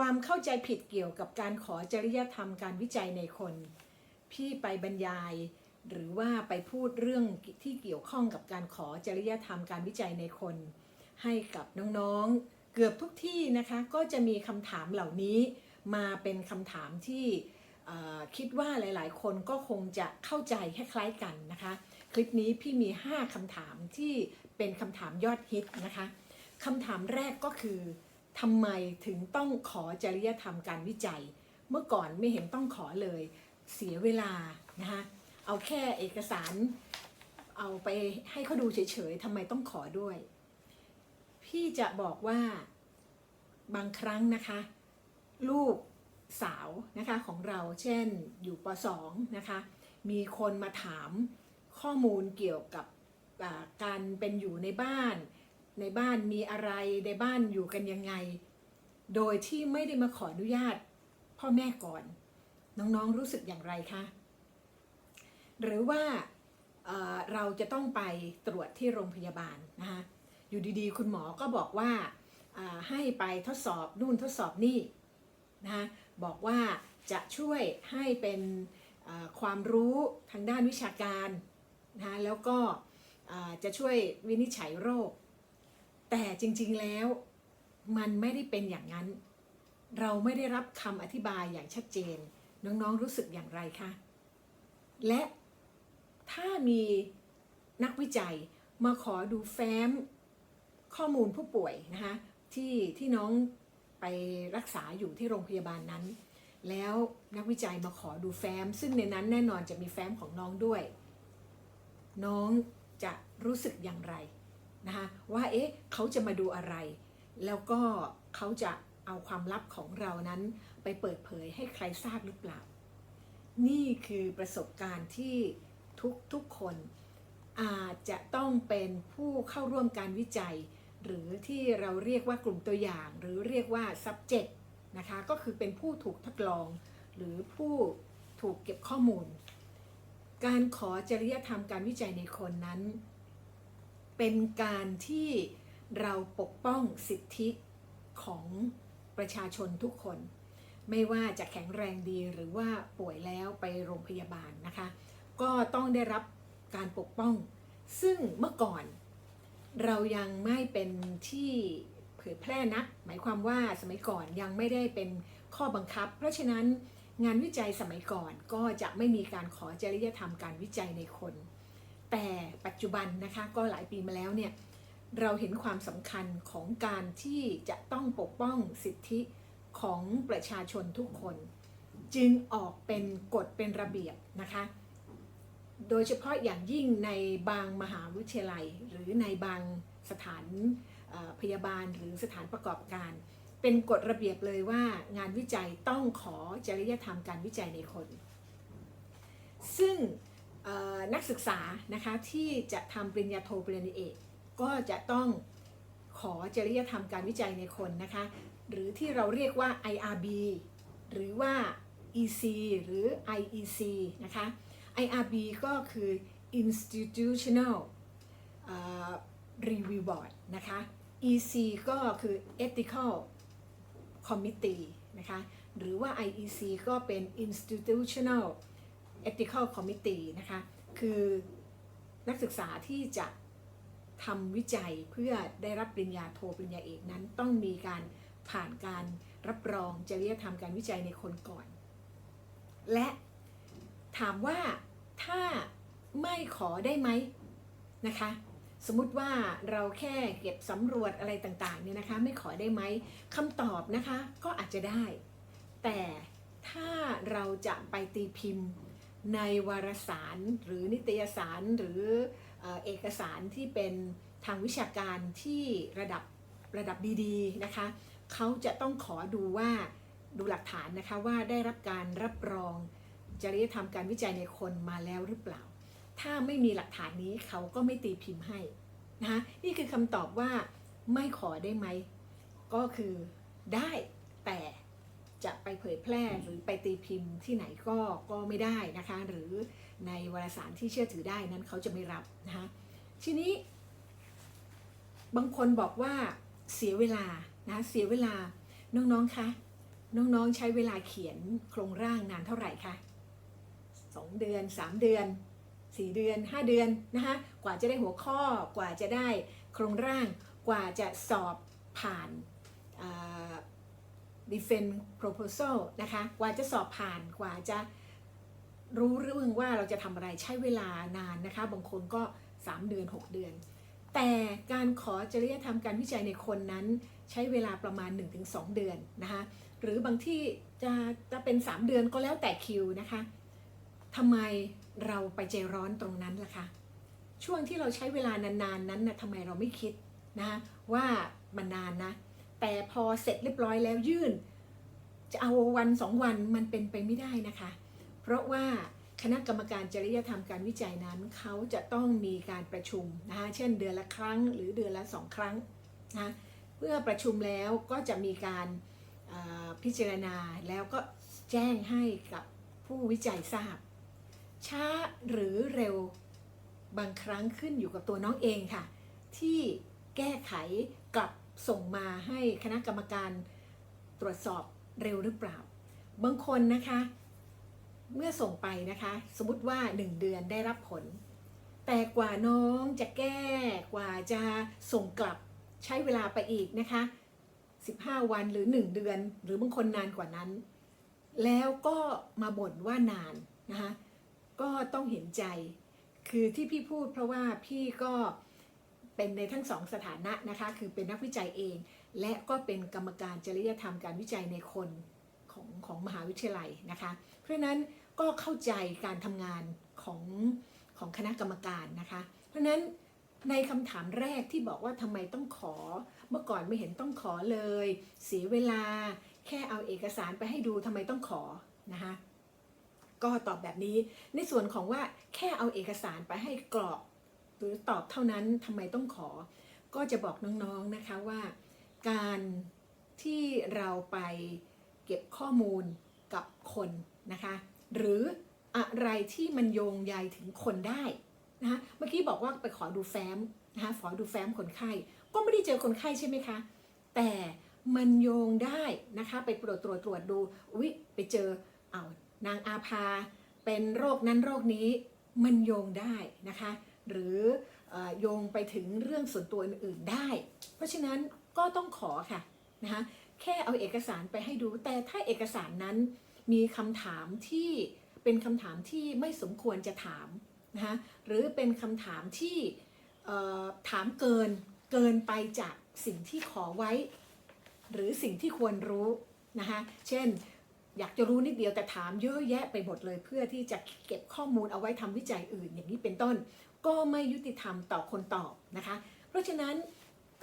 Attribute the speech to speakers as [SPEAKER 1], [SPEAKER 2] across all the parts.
[SPEAKER 1] ความเข้าใจผิดเกี่ยวกับการขอจริยธรรมการวิจัยในคน พี่ไปบรรยาย หรือว่าไปพูดเรื่องที่เกี่ยวข้องกับการขอจริยธรรมการวิจัยในคน ให้กับน้องๆเกือบทุกที่นะคะก็จะมีคำถามเหล่านี้ มาเป็นคำถามที่คิดว่าหลายๆ คนก็คงจะเข้าใจคล้ายๆกันนะคะ คลิปนี้พี่มี 5คำถามที่เป็นคำถามยอดฮิตนะคะคำถามแรกก็คือ ทำไมถึงต้องขอจริยธรรมการวิจัย เมื่อก่อนไม่เห็นต้องขอเลยเสียเวลานะคะเอาแค่เอกสาร เอาไปให้เขาดูเฉยๆทำไมต้องขอด้วย พี่จะบอกว่าบางครั้งนะคะ ลูกสาวนะคะของเราเช่นอยู่ป .2 นะคะมีคนมาถามข้อมูลเกี่ยวกับการเป็นอยู่ในบ้าน ในบ้านมีอะไรในบ้านอยู่กันยังไง โดยที่ไม่ได้มาขออนุญาต พ่อแม่ก่อน น้องๆรู้สึกอย่างไรคะ หรือว่าเเราจะต้องไปตรวจที่โรงพยาบาลนะคะอยู่ดีๆ คุณหมอก็บอกว่าาให้ไปทดสอบนู่นทดสอบนี่นะคะบอกว่าจะช่วยให้เป็นความรู้ทางด้านวิชาการนะคะแล้วก็จะช่วยวินิจฉัยโรค แต่จริงๆแล้วมันไม่ได้เป็นอย่างนั้น เราไม่ได้รับคำอธิบายอย่างชัดเจน น้องๆรู้สึกอย่างไรคะ และถ้ามีนักวิจัยมาขอดูแฟ้มข้อมูลผู้ป่วยนะคะที่ที่น้องไปรักษาอยู่ที่โรงพยาบาลนั้น แล้วนักวิจัยมาขอดูแฟ้ม ซึ่งในนั้นแน่นอนจะมีแฟ้มของน้องด้วย น้องจะรู้สึกอย่างไร นะคะว่าเอ๊ะเขาจะมาดูอะไร แล้วก็เขาจะเอาความลับของเรานั้นไปเปิดเผยให้ใครทราบหรือเปล่า นี่คือประสบการณ์ที่ทุกทุกคนอาจจะต้องเป็นผู้เข้าร่วมการวิจัย หรือที่เราเรียกว่ากลุ่มตัวอย่าง หรือเรียกว่า subject นะคะก็คือเป็นผู้ถูกทดลอง หรือผู้ถูกเก็บข้อมูล การขอจริยธรรมการวิจัยในคนนั้น เป็นการที่เราปกป้องสิทธิของประชาชนทุกคน ไม่ว่าจะแข็งแรงดีหรือว่าป่วยแล้วไปโรงพยาบาลนะคะ ก็ต้องได้รับการปกป้อง ซึ่งเมื่อก่อน เรายังไม่เป็นที่เผยแพร่นัก หมายความว่าสมัยก่อนยังไม่ได้เป็นข้อบังคับ เพราะฉะนั้นงานวิจัยสมัยก่อนก็จะไม่มีการขอจริยธรรมการวิจัยในคน แต่ปัจจุบันนะคะก็หลายปีมาแล้วเนี่ยเราเห็นความสำคัญของการที่จะต้องปกป้องสิทธิของประชาชนทุกคน จึงออกเป็นกฎเป็นระเบียบนะคะโดยเฉพาะอย่างยิ่งในบางมหาวิทยาลัย หรือในบางสถานพยาบาลหรือสถานประกอบการ เป็นกฎระเบียบเลยว่างานวิจัยต้องขอจริยธรรมการวิจัยในคน ซึ่ง นักศึกษานะคะที่จะทำปริญญาโทปริญญาเอกก็จะต้องขอจริยธรรมการวิจัยในคนนะคะ หรือที่เราเรียกว่า IRB หรือว่า EC หรือ IEC นะคะ IRB ก็คือ Institutional Review Board นะคะ EC ก็คือ Ethical Committee นะคะ หรือว่า IEC ก็เป็น Institutional Ethical Committee นะคะคือนักศึกษาที่จะทำวิจัยเพื่อได้รับปริญญาโทปริญญาเอกนั้น ต้องมีการผ่านการรับรองจริยธรรมการวิจัยในคนก่อน และถามว่าถ้าไม่ขอได้ไหมนะคะ สมมุติว่าเราแค่เก็บสำรวจอะไรต่างๆเนี่ยนะคะไม่ขอได้ไหมคำตอบนะคะก็อาจจะได้ แต่ถ้าเราจะไปตีพิมพ์ ในวารสารหรือนิตยสารหรือเอกสารที่เป็นทางวิชาการที่ระดับระดับดีๆนะคะเขาจะต้องขอดูว่าดูหลักฐานนะคะว่าได้รับการรับรองจริยธรรมการวิจัยในคนมาแล้วหรือเปล่า ถ้าไม่มีหลักฐานนี้เขาก็ไม่ตีพิมพ์ให้นะคะนี่คือคำตอบว่าไม่ขอได้ไหม ก็คือได้แต่ จะไปเผยแพร่หรือไปตีพิมพ์ที่ไหนก็ก็ไม่ได้นะคะ หรือในวารสารที่เชื่อถือได้นั้นเขาจะไม่รับนะคะทีนี้ บางคนบอกว่าเสียเวลานะเสียเวลาน้องๆคะน้องๆใช้เวลาเขียนโครงร่างนานเท่าไหร่คะสองเดือนสามเดือนสี่เดือนห้าเดือนนะคะกว่าจะได้หัวข้อกว่าจะได้โครงร่างกว่าจะสอบผ่าน defense proposal นะคะกว่าจะสอบผ่านกว่าจะรู้เรื่องว่าเราจะทำอะไรใช้เวลานานนะคะ บางคนก็ 3 เดือน 6 เดือน แต่การขอจริยธรรมการวิจัยในคนนั้นใช้เวลาประมาณ 1-2 เดือนนะคะหรือบางที่จะจะเป็น 3 เดือนก็แล้วแต่คิวนะคะทำไมเราไปใจร้อนตรงนั้นล่ะคะช่วงที่เราใช้เวลานานๆนนั้นนะทำไมเราไม่คิดนะคะว่ามันนานนะ แต่พอเสร็จเรียบร้อยแล้วยื่น จะเอาวันสองวันมันเป็นไปไม่ได้นะคะ เพราะว่าคณะกรรมการจริยธรรมการวิจัยนั้นเขาจะต้องมีการประชุมนะคะเช่นเดือนละครั้งหรือเดือนละสองครั้งนะเมื่อประชุมแล้วก็จะมีการพิจารณาแล้วก็แจ้งให้กับผู้วิจัยทราบ ช้าหรือเร็วบางครั้งขึ้นอยู่กับตัวน้องเองค่ะ ที่แก้ไขกลับ ส่งมาให้คณะกรรมการตรวจสอบเร็วหรือเปล่า บางคนนะคะ เมื่อส่งไปนะคะ สมมติว่า 1 เดือนได้รับผล แต่กว่าน้องจะแก้กว่าจะส่งกลับใช้เวลาไปอีกนะคะ 15 วันหรือ 1 เดือน หรือบางคนนานกว่านั้น แล้วก็มาบ่นว่านานนะคะก็ต้องเห็นใจ คือที่พี่พูดเพราะว่าพี่ก็ เป็นในทั้งสองสถานะนะคะคือเป็นนักวิจัยเอง และก็เป็นกรรมการจริยธรรมการวิจัยในคนของของมหาวิทยาลัยนะคะ เพราะนั้นก็เข้าใจการทำงานของของคณะกรรมการนะคะ เพราะนั้นในคำถามแรกที่บอกว่าทำไมต้องขอ เมื่อก่อนไม่เห็นต้องขอเลย เสียเวลาแค่เอาเอกสารไปให้ดูทำไมต้องขอนะคะก็ตอบแบบนี้ในส่วนของว่าแค่เอาเอกสารไปให้กรอก หรือตอบเท่านั้นทำไมต้องขอ ก็จะบอกน้องๆนะคะว่า การที่เราไปเก็บข้อมูลกับคนนะคะ หรืออะไรที่มันโยงใยถึงคนได้นะคะเมื่อกี้บอกว่าไปขอดูแฟ้มนะคะขอดูแฟ้มคนไข้ ก็ไม่ได้เจอคนไข้ใช่ไหมคะ แต่มันโยงได้นะคะไปตรวจตรวจตรวจดูวิไปเจอเอานางอาภาเป็นโรคนั้นโรคนี้มันโยงได้นะคะ หรือโยงไปถึงเรื่องส่วนตัวอื่นๆได้ เพราะฉะนั้นก็ต้องขอค่ะนะคะแค่เอาเอกสารไปให้ดูแต่ถ้าเอกสารนั้นมีคำถามที่เป็นคำถามที่ไม่สมควรจะถามนะคะหรือเป็นคำถามที่ถามเกินเกินไปจากสิ่งที่ขอไว้ หรือสิ่งที่ควรรู้นะคะเช่นอยากจะรู้นิดเดียวแต่ถามเยอะแยะไปหมดเลย เพื่อที่จะเก็บข้อมูลเอาไว้ทำวิจัยอื่นอย่างนี้เป็นต้น ก็ไม่ยุติธรรมต่อคนตอบนะคะ เพราะฉะนั้น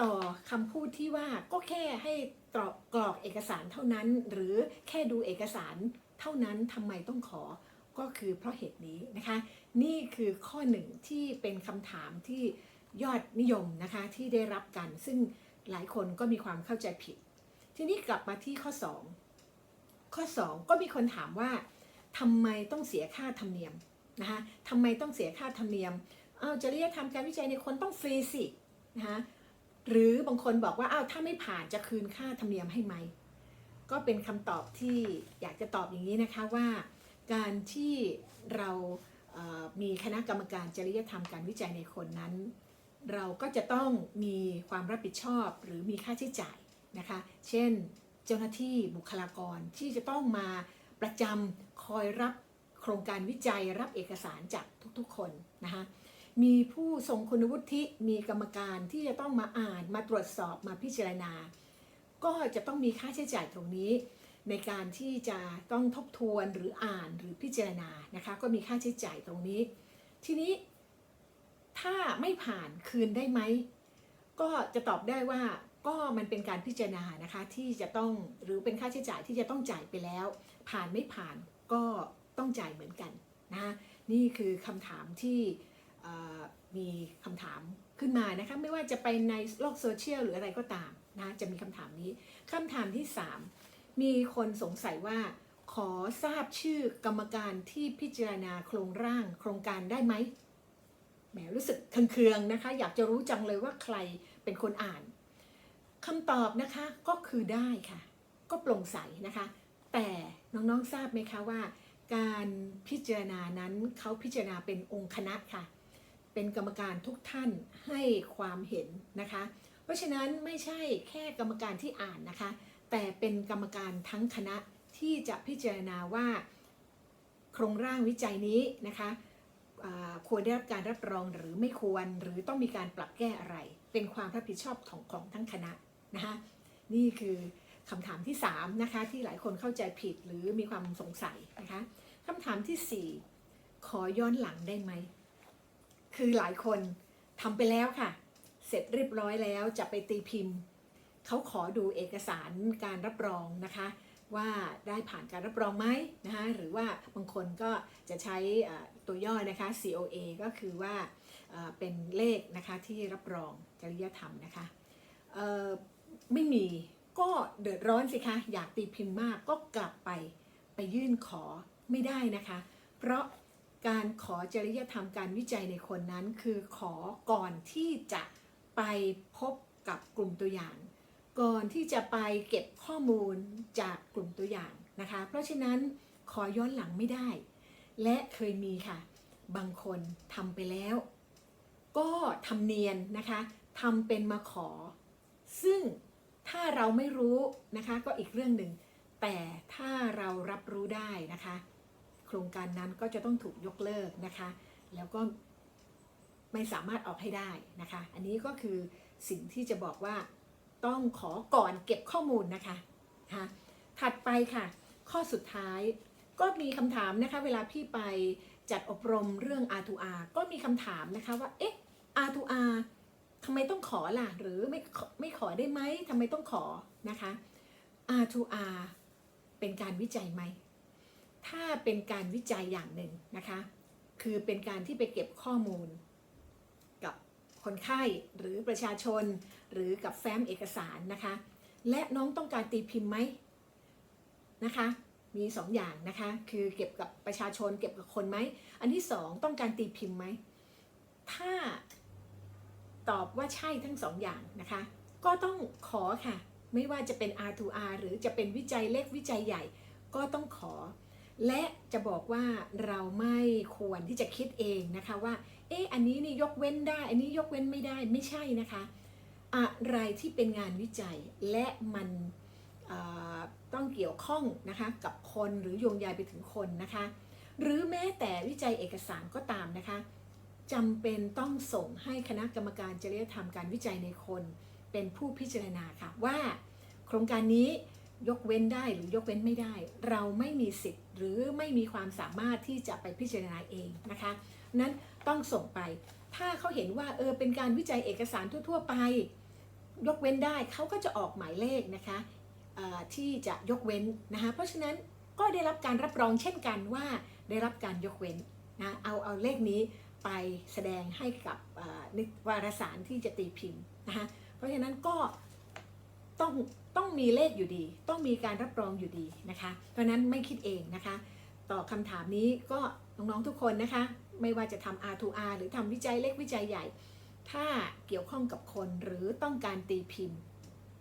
[SPEAKER 1] ต่อคำพูดที่ว่าก็แค่ให้ตรอกกรอกเอกสารเท่านั้น หรือแค่ดูเอกสารเท่านั้นทำไมต้องขอก็คือเพราะเหตุนี้นะคะ นี่คือข้อหนึ่งที่เป็นคำถามที่ยอดนิยมนะคะที่ได้รับกัน ซึ่งหลายคนก็มีความเข้าใจผิด ทีนี้กลับมาที่ข้อ 2 ข้อ 2 ก็มีคนถามว่าทำไมต้องเสียค่าธรรมเนียมนะคะทำไมต้องเสียค่าธรรมเนียม อาจริยธรรมการวิจัยในคนต้องฟรีสินะคะหรือบางคนบอกว่าอ้าวถ้าไม่ผ่านจะคืนค่าธรรมเนียมให้ไหม ก็เป็นคำตอบที่อยากจะตอบอย่างนี้นะคะว่า การที่เรามีคณะกรรมการจริยธรรมการวิจัยในคนนั้น เราก็จะต้องมีความรับผิดชอบหรือมีค่าใช้จ่ายนะคะ เช่น เจ้าหน้าที่บุคลากรที่จะต้องมาประจำคอยรับโครงการวิจัยรับเอกสารจากทุกๆคนนะคะ มีผู้ทรงคุณวุฒิมีกรรมการที่จะต้องมาอ่านมาตรวจสอบมาพิจารณา ก็จะต้องมีค่าใช้จ่ายตรงนี้ ในการที่จะต้องทบทวนหรืออ่านหรือพิจารณานะคะก็มีค่าใช้จ่ายตรงนี้ ทีนี้ ถ้าไม่ผ่านคืนได้ไหมก็จะตอบได้ว่าก็มันเป็นการพิจารณานะคะที่จะต้องหรือเป็นค่าใช้จ่ายที่จะต้องจ่ายไปแล้ว ผ่านไม่ผ่านก็ต้องจ่ายเหมือนกันนะนี่คือคำถามที่ มีคำถามขึ้นมานะคะไม่ว่าจะไปในโลกโซเชียลหรืออะไรก็ตามนะจะมีคำถามนี้คำถามที่ 3 มีคนสงสัยว่า ขอทราบชื่อกรรมการที่พิจารณาโครงร่างโครงการได้ไหมแหมรู้สึกเคืองๆนะคะ อยากจะรู้จังเลยว่าใครเป็นคนอ่านคำตอบนะคะก็คือได้ค่ะ ก็โปร่งใสนะคะ แต่น้องๆทราบไหมคะว่า การพิจารณานั้นเขาพิจารณาเป็นองค์คณะค่ะ เป็นกรรมการทุกท่านให้ความเห็นนะคะ เพราะฉะนั้นไม่ใช่แค่กรรมการที่อ่านนะคะ แต่เป็นกรรมการทั้งคณะที่จะพิจารณาว่า โครงร่างวิจัยนี้นะคะควรได้รับการรับรองหรือไม่ควรหรือต้องมีการปรับแก้อะไร เป็นความรับผิดชอบของของทั้งคณะนะคะนี่คือคำถามที่3นะคะที่หลายคนเข้าใจผิดหรือมีความสงสัยนะคะคำถามทีสี่4 ขอย้อนหลังได้ไหม คือหลายคนทำไปแล้วค่ะ เสร็จเรียบร้อยแล้วจะไปตีพิมพ์ เขาขอดูเอกสารการรับรองนะคะ ว่าได้ผ่านการรับรองไหมนะคะหรือว่าบางคนก็จะใช้ตัวย่อนะคะ COA ก็คือว่าเป็นเลขนะคะที่รับรองจริยธรรมนะคะไม่มีก็เดือดร้อนสิคะอยากตีพิมพ์มากก็กลับไปไปยื่นขอไม่ได้นะคะ เพราะ การขอจริยธรรมการวิจัยในคนนั้น คือขอก่อนที่จะไปพบกับกลุ่มตัวอย่าง ก่อนที่จะไปเก็บข้อมูลจากกลุ่มตัวอย่างนะคะ เพราะฉะนั้นขอย้อนหลังไม่ได้ และเคยมีค่ะ บางคนทำไปแล้ว ก็ทำเนียนนะคะทำเป็นมาขอ ซึ่งถ้าเราไม่รู้นะคะก็อีกเรื่องหนึ่งแต่ถ้าเรารับรู้ได้นะคะ ครงการนั้นก็จะต้องถูกยกเลิกนะคะ แล้วก็ไม่สามารถออกให้ได้นะคะ อันนี้ก็คือสิ่งที่จะบอกว่าต้องขอก่อนเก็บข้อมูลนะคะนะคะถัดไปค่ะ ข้อสุดท้ายก็มีคำถามนะคะ เวลาพี่ไปจัดอบรมเรื่อง R2R ก็มีคำถามนะคะว่า เอ๊ะ R2R ทำไมต้องขอล่ะ หรือไม่ไม่ขอได้ไหมทำไมต้องขอนะคะ R2R เป็นการวิจัยไหม ถ้าเป็นการวิจัยอย่างหนึ่งนะคะ คือเป็นการที่ไปเก็บข้อมูล กับคนไข้หรือประชาชน หรือกับแฟ้มเอกสารนะคะ และน้องต้องการตีพิมพ์ไหมนะคะ มีสองอย่างนะคะ คือเก็บกับประชาชน เก็บกับคนไหม อันที่สองต้องการตีพิมพ์ไหม ถ้าตอบว่าใช่ทั้งสองอย่างนะคะ ก็ต้องขอค่ะ ไม่ว่าจะเป็น R2R หรือจะเป็นวิจัยเล็กวิจัยใหญ่ ก็ต้องขอ และจะบอกว่าเราไม่ควรที่จะคิดเองนะคะว่า เอ๊ะอันนี้นี่ยกเว้นได้ อันนี้ยกเว้นไม่ได้ไม่ใช่นะคะ อะไรที่เป็นงานวิจัยและมันต้องเกี่ยวข้องนะคะกับคนหรือโยงใยไปถึงคนนะคะ หรือแม้แต่วิจัยเอกสารก็ตามนะคะจำเป็นต้องส่งให้คณะกรรมการจริยธรรมการวิจัยในคน เป็นผู้พิจารณาค่ะว่า โครงการนี้ ยกเว้นได้หรือยกเว้นไม่ได้ เราไม่มีสิทธิ์หรือไม่มีความสามารถที่จะไปพิจารณาเองนะคะ นั้นต้องส่งไป ถ้าเขาเห็นว่าเออเป็นการวิจัยเอกสารทั่ว ๆ ไป ยกเว้นได้เขาก็จะออกหมายเลขนะคะที่จะยกเว้นนะคะเพราะฉะนั้นก็ได้รับการรับรองเช่นกันว่าได้รับการยกเว้นนะเอาเอาเลขนี้ไปแสดงให้กับวารสารที่จะตีพิมพ์นะคะเพราะฉะนั้นก็ต้อง ต้องมีเลขอยู่ดี ต้องมีการรับรองอยู่ดีนะคะ เพราะนั้นไม่คิดเองนะคะ ต่อคำถามนี้ก็น้องๆทุกคนนะคะ ไม่ว่าจะทำ R2R หรือทำวิจัยเล็กวิจัยใหญ่ ถ้าเกี่ยวข้องกับคนหรือต้องการตีพิมพ์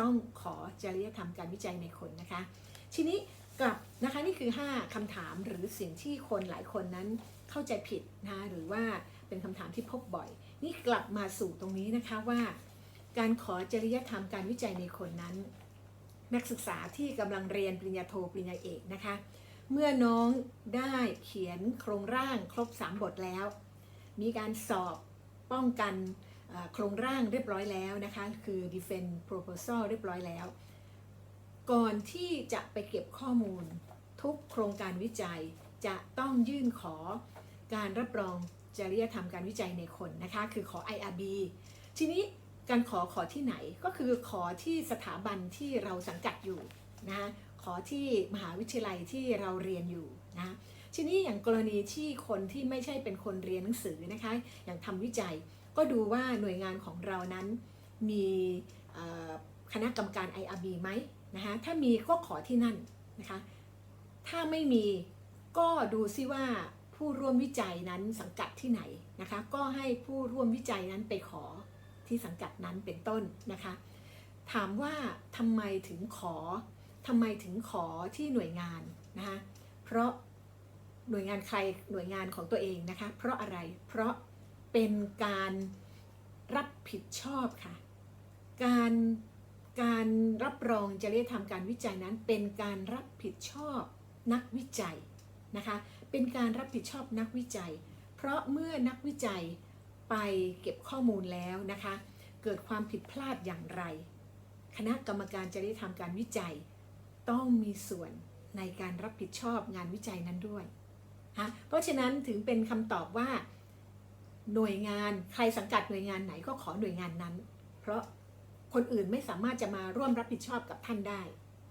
[SPEAKER 1] ต้องขอจริยธรรมการวิจัยในคนนะคะ ทีนี้กลับนะคะนี่คือ 5คำถามหรือสิ่งที่คนหลายคนนั้นเข้าใจผิดนะคะหรือว่าเป็นคำถามที่พบบ่อย นี่กลับมาสู่ตรงนี้นะคะว่า การขอจริยธรรมการวิจัยในคนนั้น นักศึกษาที่กำลังเรียนปริญญาโทปริญญาเอกนะคะ เมื่อน้องได้เขียนโครงร่างครบ 3 บทแล้ว มีการสอบป้องกันโครงร่างเรียบร้อยแล้วนะคะ คือ defend proposal เรียบร้อยแล้ว ก่อนที่จะไปเก็บข้อมูล ทุกโครงการวิจัยจะต้องยื่นขอการรับรองจริยธรรมการวิจัยในคนนะคะ คือขอ IRB ทีนี้ การขอขอที่ไหนก็คือขอที่สถาบันที่เราสังกัดอยู่นะขอที่มหาวิทยาลัยที่เราเรียนอยู่นะทีนี้อย่างกรณีที่คนที่ไม่ใช่เป็นคนเรียนหนังสือนะคะ อย่างทำวิจัยก็ดูว่าหน่วยงานของเรานั้นมีคณะกรรมการ IRB ไหมนะคะถ้ามีก็ขอที่นั่นนะคะถ้าไม่มีก็ดูซิว่าผู้ร่วมวิจัยนั้นสังกัดที่ไหนนะคะก็ให้ผู้ร่วมวิจัยนั้นไปขอ ที่สังกัดนั้นเป็นต้นนะคะ ถามว่าทำไมถึงขอทำไมถึงขอที่หน่วยงานนะคะเพราะหน่วยงานใครหน่วยงานของตัวเองนะคะ เพราะอะไรเพราะเป็นการรับผิดชอบค่ะ การการรับรองจริยธรรมการวิจัยนั้น เป็นการรับผิดชอบนักวิจัยนะคะ เป็นการรับผิดชอบนักวิจัย เพราะเมื่อนักวิจัย ไปเก็บข้อมูลแล้วนะคะ เกิดความผิดพลาดอย่างไร คณะกรรมการจริยธรรมการวิจัย ต้องมีส่วนในการรับผิดชอบงานวิจัยนั้นด้วยฮะเพราะฉะนั้นถึงเป็นคำตอบว่า หน่วยงานใครสังกัดหน่วยงานไหนก็ขอหน่วยงานนั้น เพราะคนอื่นไม่สามารถจะมาร่วมรับผิดชอบกับท่านได้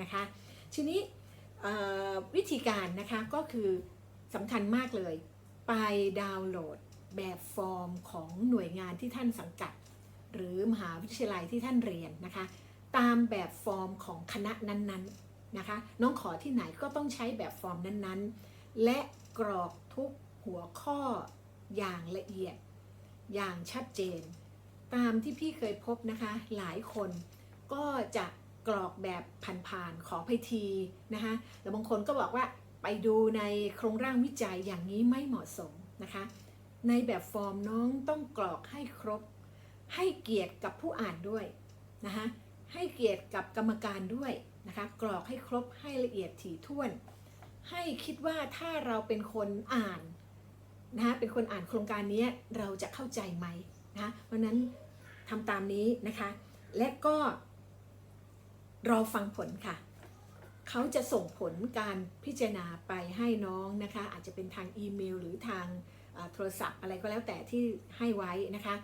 [SPEAKER 1] นะคะ ทีนี้วิธีการนะคะก็คือสำคัญมากเลย ไปดาวน์โหลด แบบฟอร์มของหน่วยงานที่ท่านสังกัด หรือมหาวิทยาลัยที่ท่านเรียนนะคะ ตามแบบฟอร์มของคณะนั้นๆนะคะ น้องขอที่ไหนก็ต้องใช้แบบฟอร์มนั้นๆ และกรอกทุกหัวข้ออย่างละเอียด อย่างชัดเจน ตามที่พี่เคยพบนะคะ หลายคนก็จะกรอกแบบผ่านๆขอไปทีนะคะแล้วบางคนก็บอกว่าไปดูในโครงร่างวิจัยอย่างนี้ไม่เหมาะสมนะคะ ในแบบฟอร์มน้องต้องกรอกให้ครบ ให้เกียรติกับผู้อ่านด้วยนะคะให้เกียรติกับกรรมการด้วยนะคะกรอกให้ครบให้ละเอียดถี่ถ้วน ให้คิดว่าถ้าเราเป็นคนอ่านนะคะเป็นคนอ่านโครงการนี้เราจะเข้าใจไหมนะคะเพราะนั้นทำตามนี้นะคะ และก็ รอฟังผลค่ะ เขาจะส่งผลการพิจารณาไปให้น้องนะคะ อาจจะเป็นทางอีเมลหรือทาง โทรศัพท์อะไรก็แล้วแต่ที่ให้ไว้นะคะ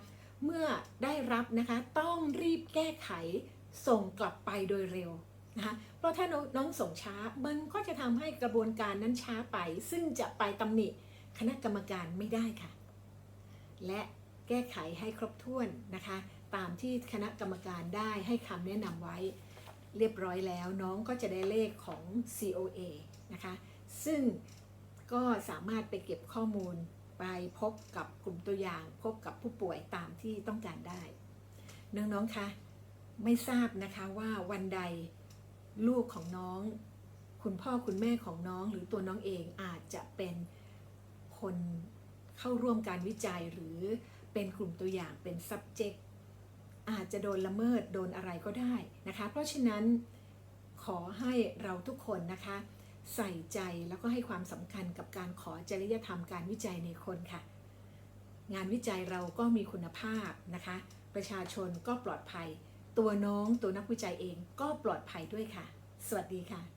[SPEAKER 1] เมื่อได้รับนะคะต้องรีบแก้ไขส่งกลับไปโดยเร็วนะคะเพราะถ้าน้องส่งช้ามันก็จะทำให้กระบวนการนั้นช้าไป ซึ่งจะไปตำหนิคณะกรรมการไม่ได้ค่ะ และแก้ไขให้ครบถ้วนนะคะ ตามที่คณะกรรมการได้ให้คำแนะนำไว้ เรียบร้อยแล้วน้องก็จะได้เลขของ COA นะคะ ซึ่งก็สามารถไปเก็บข้อมูล ไปพบกับกลุ่มตัวอย่าง พบกับผู้ป่วยตามที่ต้องการได้ น้องๆคะไม่ทราบนะคะว่าวันใดลูกของน้อง คุณพ่อคุณแม่ของน้องหรือตัวน้องเองอาจจะเป็นคนเข้าร่วมการวิจัยหรือเป็นกลุ่มตัวอย่างเป็น subject อาจจะโดนละเมิดโดนอะไรก็ได้นะคะ เพราะฉะนั้นขอให้เราทุกคนนะคะ ใส่ใจแล้วก็ให้ความสำคัญกับการขอจริยธรรมการวิจัยในคนค่ะ งานวิจัยเราก็มีคุณภาพนะคะ ประชาชนก็ปลอดภัย ตัวน้องตัวนักวิจัยเองก็ปลอดภัยด้วยค่ะ สวัสดีค่ะ